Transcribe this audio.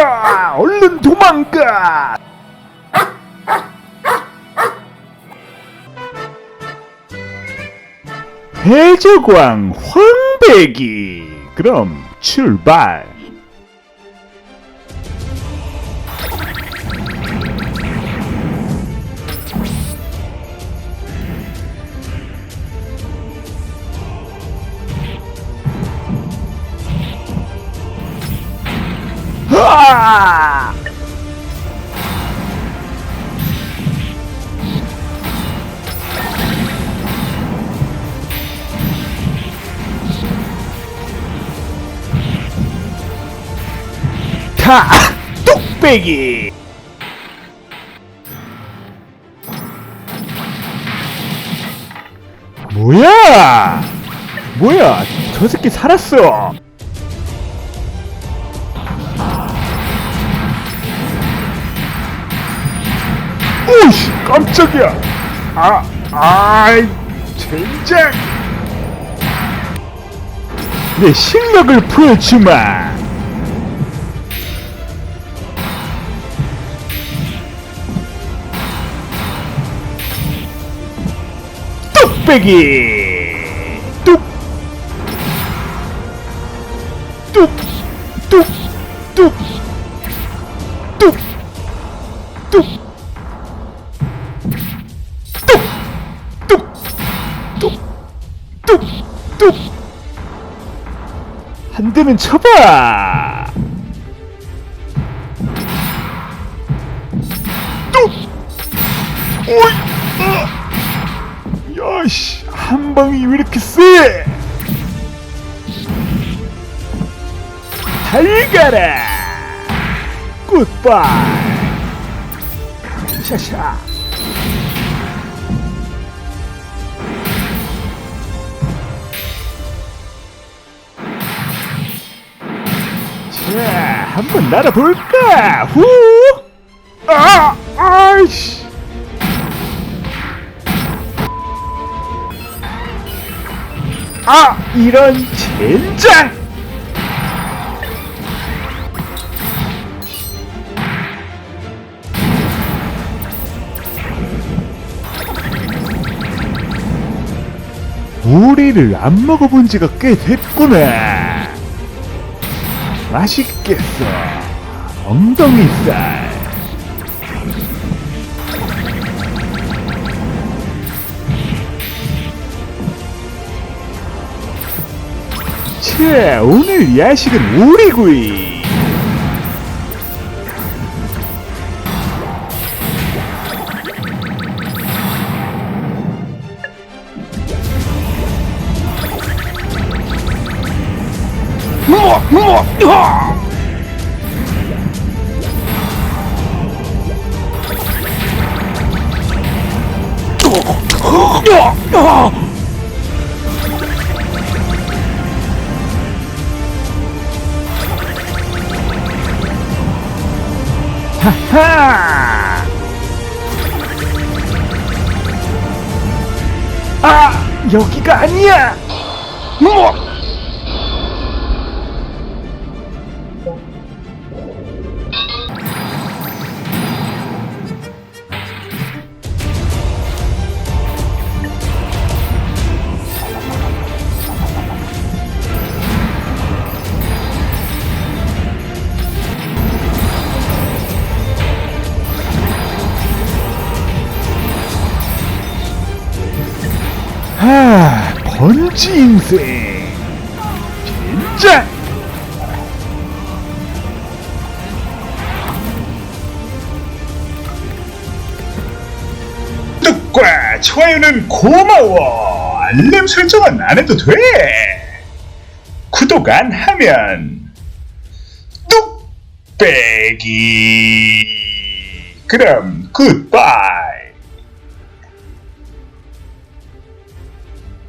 야, 얼른 도망가. 해적왕 황배기. 그럼 출발. 아! 타! 뚝배기! 뭐야? 뭐야? 저 새끼 살았어! 오씨 깜짝이야. 아 아이 젠장. 내 실력을 보여주마. 뚝배기. 뚝뚝뚝뚝뚝뚝 뚝 뚝뚝뚝뚝 한 대는 쳐봐. 뚝. 오이 아. 야씨 한 방이 왜 이렇게 세? 달려가라. 굿바이. 샤샤 한번 날아볼까? 후! 아! 아이씨! 아! 이런 젠장! 오리를 안 먹어본 지가 꽤 됐구나. 맛있겠어. 엉덩이살. 자, 오늘 야식은 오리구이. 하하! 아, 여기가 아니야! 뭐? 하, 번지 인생. 진짜. 구독과 좋아요는 고마워. 알림 설정은 안 해도 돼. 구독 안 하면 뚝배기. 그럼 굿바이.